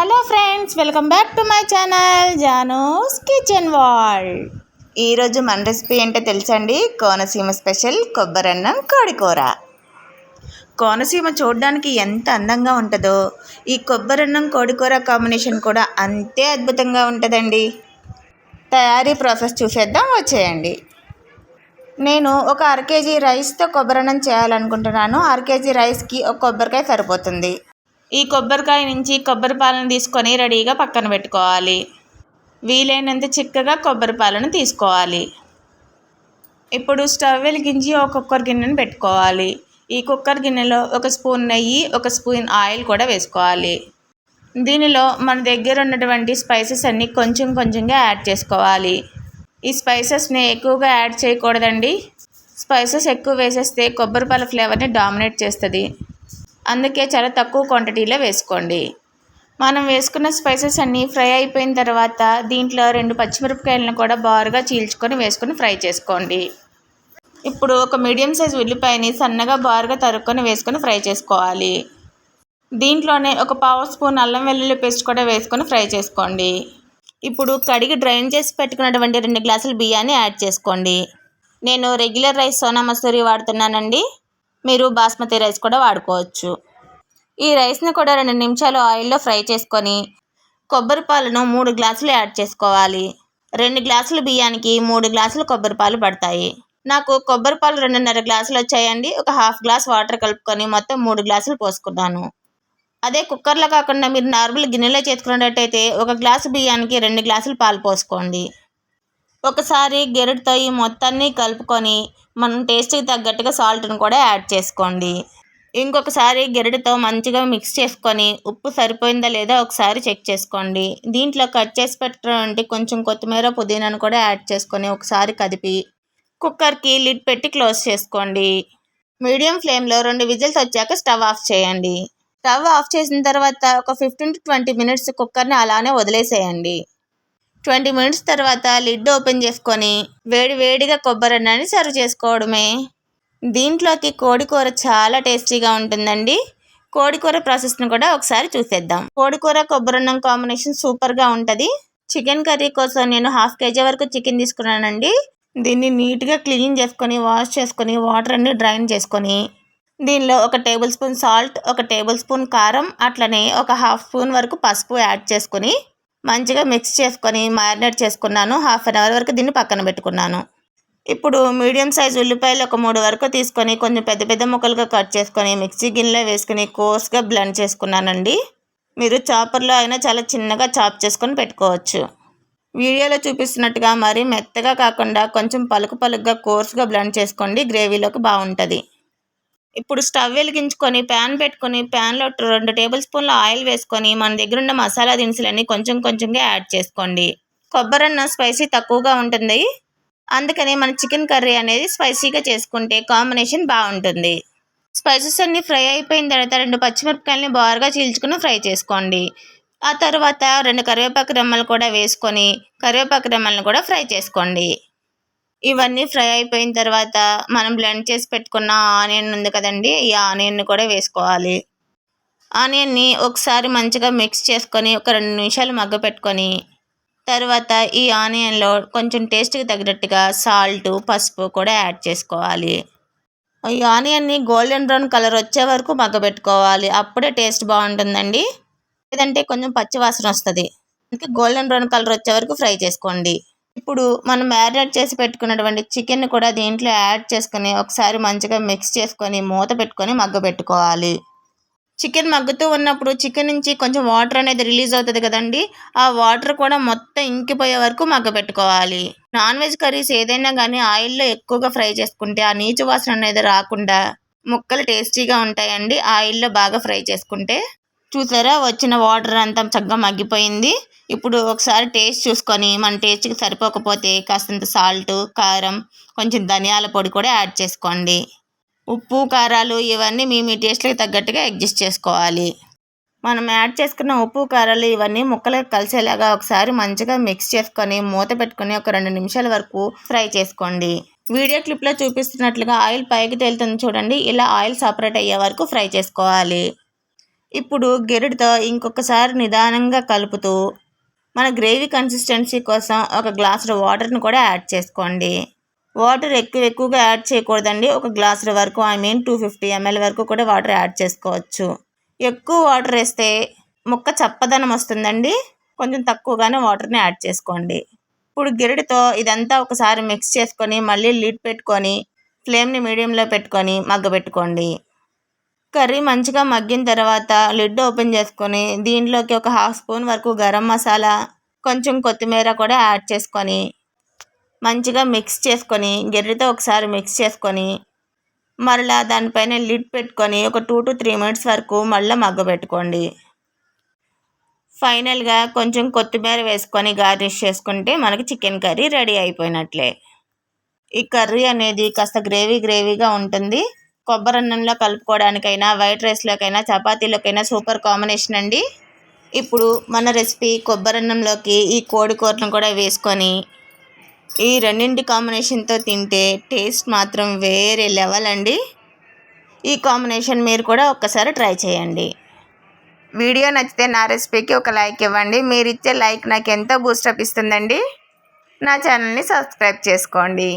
Hello friends welcome back to my channel Janu's kitchen wall. ఈరోజు మన recipe ఏంటో తెలుసండి కోనసీమ స్పెషల్ కొబ్బరన్నం కోడికూర. కోనసీమ చూడడానికి ఎంత అందంగా ఉంటుందో ఈ కొబ్బరన్నం కోడికూర కాంబినేషన్ కూడా అంతే అద్భుతంగా ఉంటుందండి. తయారీ ప్రాసెస్ చూసేద్దాం వచ్చేయండి. నేను ఒక అర కేజీ రైస్తో కొబ్బరన్నం చేయాలనుకుంటున్నాను. అర కేజీ రైస్కి ఒక కొబ్బరికాయ సరిపోతుంది. ఈ కొబ్బరికాయ నుంచి కొబ్బరి పాలను తీసుకొని రెడీగా పక్కన పెట్టుకోవాలి. వీలైనంత చిక్కగా కొబ్బరి పాలను తీసుకోవాలి. ఇప్పుడు స్టవ్ వెలిగించి ఒక కుక్కర్ గిన్నెను పెట్టుకోవాలి. ఈ కుక్కర్ గిన్నెలో ఒక స్పూన్ నెయ్యి ఒక స్పూన్ ఆయిల్ కూడా వేసుకోవాలి. దీనిలో మన దగ్గర ఉన్నటువంటి స్పైసెస్ అన్నీ కొంచెం కొంచెంగా యాడ్ చేసుకోవాలి. ఈ స్పైసెస్ని ఎక్కువగా యాడ్ చేయకూడదండి. స్పైసెస్ ఎక్కువ వేసేస్తే కొబ్బరిపాల ఫ్లేవర్ని డామినేట్ చేస్తుంది. అందుకే చాలా తక్కువ క్వాంటిటీలో వేసుకోండి. మనం వేసుకున్న స్పైసెస్ అన్నీ ఫ్రై అయిపోయిన తర్వాత దీంట్లో రెండు పచ్చిమిరపకాయలను కూడా బారుగా చీల్చుకొని వేసుకొని ఫ్రై చేసుకోండి. ఇప్పుడు ఒక మీడియం సైజ్ ఉల్లిపాయని సన్నగా బారుగా తరుక్కొని వేసుకొని ఫ్రై చేసుకోవాలి. దీంట్లోనే ఒక పావు స్పూన్ అల్లం వెల్లుల్లి పేస్ట్ కూడా వేసుకొని ఫ్రై చేసుకోండి. ఇప్పుడు కడిగి డ్రైన్ చేసి పెట్టుకున్నటువంటి రెండు గ్లాసుల బియ్యాన్ని యాడ్ చేసుకోండి. నేను రెగ్యులర్ రైస్ సోనా మసూరి వాడుతున్నానండి. మీరు బాస్మతి రైస్ కూడా వాడుకోవచ్చు. ఈ రైస్ని కూడా రెండు నిమిషాలు ఆయిల్లో ఫ్రై చేసుకొని కొబ్బరి పాలను మూడు గ్లాసులు యాడ్ చేసుకోవాలి. రెండు గ్లాసులు బియ్యానికి మూడు గ్లాసులు కొబ్బరి పాలు పడతాయి. నాకు కొబ్బరి పాలు రెండున్నర గ్లాసులు వచ్చాయండి. ఒక హాఫ్ గ్లాస్ వాటర్ కలుపుకొని మొత్తం మూడు గ్లాసులు పోసుకున్నాను. అదే కుక్కర్లో కాకుండా మీరు నార్మల్ గిన్నెలో చేసుకున్నట్టయితే ఒక గ్లాసు బియ్యానికి రెండు గ్లాసులు పాలు పోసుకోండి. ఒకసారి గెరటితో ఈ మొత్తాన్ని కలుపుకొని మనం టేస్ట్కి తగ్గట్టుగా సాల్ట్ని కూడా యాడ్ చేసుకోండి. ఇంకొకసారి గెరటితో మంచిగా మిక్స్ చేసుకొని ఉప్పు సరిపోయిందా లేదా ఒకసారి చెక్ చేసుకోండి. దీంట్లో కట్ చేసి పెట్టినటువంటి కొంచెం కొత్తిమీర పుదీనాను కూడా యాడ్ చేసుకొని ఒకసారి కదిపి కుక్కర్కి లిడ్ పెట్టి క్లోజ్ చేసుకోండి. మీడియం ఫ్లేమ్లో రెండు విజిల్స్ వచ్చాక స్టవ్ ఆఫ్ చేయండి. స్టవ్ ఆఫ్ చేసిన తర్వాత ఒక ఫిఫ్టీన్ టు ట్వంటీ మినిట్స్ కుక్కర్ని అలానే వదిలేసేయండి. ట్వంటీ మినిట్స్ తర్వాత లిడ్ ఓపెన్ చేసుకొని వేడి వేడిగా కొబ్బరి అన్నాన్ని సర్వ్ చేసుకోవడమే. దీంట్లోకి కోడికూర చాలా టేస్టీగా ఉంటుందండి. కోడికూర ప్రాసెస్ని కూడా ఒకసారి చూసేద్దాం. కోడికూర కొబ్బరన్నం కాంబినేషన్ సూపర్గా ఉంటుంది. చికెన్ కర్రీ కోసం నేను హాఫ్ కేజీ వరకు చికెన్ తీసుకున్నానండి. దీన్ని నీట్గా క్లీన్ చేసుకొని వాష్ చేసుకొని వాటర్ అన్ని డ్రైన్ చేసుకొని దీనిలో ఒక టేబుల్ స్పూన్ సాల్ట్ ఒక టేబుల్ స్పూన్ కారం అట్లనే ఒక హాఫ్ స్పూన్ వరకు పసుపు యాడ్ చేసుకొని మంచిగా మిక్స్ చేసుకొని మ్యారినేట్ చేసుకున్నాను. హాఫ్ అన్ అవర్ వరకు దీన్ని పక్కన పెట్టుకున్నాను. ఇప్పుడు మీడియం సైజ్ ఉల్లిపాయలు ఒక మూడు వరకు తీసుకొని కొంచెం పెద్ద పెద్ద ముక్కలుగా కట్ చేసుకొని మిక్సీ గిన్నెలో వేసుకుని కోర్స్గా బ్లెండ్ చేసుకున్నానండి. మీరు చాపర్లో అయినా చాలా చిన్నగా చాప్ చేసుకొని పెట్టుకోవచ్చు. వీడియోలో చూపిస్తున్నట్టుగా మరీ మెత్తగా కాకుండా కొంచెం పలుకు పలుకుగా కోర్స్గా బ్లెండ్ చేసుకోండి. గ్రేవీలోకి బాగుంటుంది. ఇప్పుడు స్టవ్ వెలిగించుకొని ప్యాన్ పెట్టుకొని ప్యాన్లో రెండు టేబుల్ స్పూన్ల ఆయిల్ వేసుకొని మన దగ్గర ఉన్న మసాలా దినుసులన్నీ కొంచెం కొంచెంగా యాడ్ చేసుకోండి. కొబ్బరన్న స్పైసీ తక్కువగా ఉంటుంది. అందుకని మన చికెన్ కర్రీ అనేది స్పైసీగా చేసుకుంటే కాంబినేషన్ బాగుంటుంది. స్పైసెస్ అన్నీ ఫ్రై అయిపోయిన తర్వాత రెండు పచ్చిమిరపకాయలని బారుగా చీల్చుకుని ఫ్రై చేసుకోండి. ఆ తర్వాత రెండు కరివేపాకు రెమ్మలు కూడా వేసుకొని కరివేపాకు రెమ్మలను కూడా ఫ్రై చేసుకోండి. ఇవన్నీ ఫ్రై అయిపోయిన తర్వాత మనం బ్లెండ్ చేసి పెట్టుకున్న ఆనియన్ ఉంది కదండి ఈ ఆనియన్ని కూడా వేసుకోవాలి. ఆనియన్ని ఒకసారి మంచిగా మిక్స్ చేసుకొని ఒక రెండు నిమిషాలు మగ్గ పెట్టుకొని తర్వాత ఈ ఆనియన్లో కొంచెం టేస్ట్కి తగినట్టుగా సాల్ట్ పసుపు కూడా యాడ్ చేసుకోవాలి. ఈ ఆనియన్ని గోల్డెన్ బ్రౌన్ కలర్ వచ్చే వరకు మగ్గబెట్టుకోవాలి అప్పుడే టేస్ట్ బాగుంటుందండి. లేదంటే కొంచెం పచ్చి వాసన వస్తుంది. అందుకే గోల్డెన్ బ్రౌన్ కలర్ వచ్చే వరకు ఫ్రై చేసుకోండి. ఇప్పుడు మనం మ్యారినేట్ చేసి పెట్టుకున్నటువంటి చికెన్ కూడా దీంట్లో యాడ్ చేసుకొని ఒకసారి మంచిగా మిక్స్ చేసుకొని మూత పెట్టుకొని మగ్గ పెట్టుకోవాలి. చికెన్ మగ్గుతూ ఉన్నప్పుడు చికెన్ నుంచి కొంచెం వాటర్ అనేది రిలీజ్ అవుతుంది కదండి ఆ వాటర్ కూడా మొత్తం ఇంకిపోయే వరకు మగ్గబెట్టుకోవాలి నాన్ వెజ్ కర్రీస్ ఏదైనా కానీ ఆయిల్లో ఎక్కువగా ఫ్రై చేసుకుంటే ఆ నీచు వాసన అనేది రాకుండా ముక్కలు టేస్టీగా ఉంటాయండి ఆయిల్లో బాగా ఫ్రై చేసుకుంటే. చూసారా? వచ్చిన వాటర్ అంతా చక్కగా మగ్గిపోయింది. ఇప్పుడు ఒకసారి టేస్ట్ చూసుకొని మన టేస్ట్కి సరిపోకపోతే కాస్తంత సాల్ట్ కారం కొంచెం ధనియాల పొడి కూడా యాడ్ చేసుకోండి. ఉప్పు కారాలు ఇవన్నీ మీ మీ టేస్ట్కి తగ్గట్టుగా అడ్జస్ట్ చేసుకోవాలి. మనం యాడ్ చేసుకున్న ఉప్పు కారాలు ఇవన్నీ ముక్కలకు కలిసేలాగా ఒకసారి మంచిగా మిక్స్ చేసుకొని మూత పెట్టుకొని ఒక రెండు నిమిషాల వరకు ఫ్రై చేసుకోండి. వీడియో క్లిప్లో చూపిస్తున్నట్లుగా ఆయిల్ పైకి తేలుతుంది చూడండి. ఇలా ఆయిల్ సపరేట్ అయ్యే వరకు ఫ్రై చేసుకోవాలి. ఇప్పుడు గెరటితో ఇంకొకసారి నిదానంగా కలుపుతూ మన గ్రేవీ కన్సిస్టెన్సీ కోసం ఒక గ్లాసులో వాటర్ని కూడా యాడ్ చేసుకోండి. వాటర్ ఎక్కువ ఎక్కువగా యాడ్ చేయకూడదండి. ఒక గ్లాసుల వరకు I mean two fifty ML వరకు కూడా వాటర్ యాడ్ చేసుకోవచ్చు. ఎక్కువ వాటర్ వేస్తే ముక్క చప్పదనం వస్తుందండి. కొంచెం తక్కువగానే వాటర్ని యాడ్ చేసుకోండి. ఇప్పుడు గిరిటితో ఇదంతా ఒకసారి మిక్స్ చేసుకొని మళ్ళీ లిడ్ పెట్టుకొని ఫ్లేమ్ని మీడియంలో పెట్టుకొని మగ్గ పెట్టుకోండి. కర్రీ మంచిగా మగ్గిన తర్వాత లిడ్ ఓపెన్ చేసుకొని దీంట్లోకి ఒక హాఫ్ స్పూన్ వరకు గరం మసాలా కొంచెం కొత్తిమీర కూడా యాడ్ చేసుకొని మంచిగా మిక్స్ చేసుకొని గెర్రితో ఒకసారి మిక్స్ చేసుకొని మరలా దానిపైన లిడ్ పెట్టుకొని ఒక టూ టు త్రీ మినిట్స్ వరకు మళ్ళీ మగ్గబెట్టుకోండి. ఫైనల్గా కొంచెం కొత్తిమీర వేసుకొని గార్నిష్ చేసుకుంటే మనకి చికెన్ కర్రీ రెడీ అయిపోయినట్లే. ఈ కర్రీ అనేది కాస్త గ్రేవీ గ్రేవీగా ఉంటుంది. కొబ్బరి అన్నంలో కలుపుకోవడానికైనా వైట్ రైస్లోకైనా చపాతీలోకైనా సూపర్ కాంబినేషన్ అండి. ఇప్పుడు మన రెసిపీ కొబ్బరి అన్నంలోకి ఈ కోడి కూరను కూడా వేసుకొని ఈ రెండింటి కాంబినేషన్తో తింటే టేస్ట్ మాత్రం వేరే లెవెల్ అండి. ఈ కాంబినేషన్ మీరు కూడా ఒక్కసారి ట్రై చేయండి. వీడియో నచ్చితే నా రెసిపీకి ఒక లైక్ ఇవ్వండి. మీరు ఇచ్చే లైక్ నాకు ఎంతో బూస్టప్ ఇస్తుందండి. నా ఛానల్ని సబ్స్క్రైబ్ చేసుకోండి.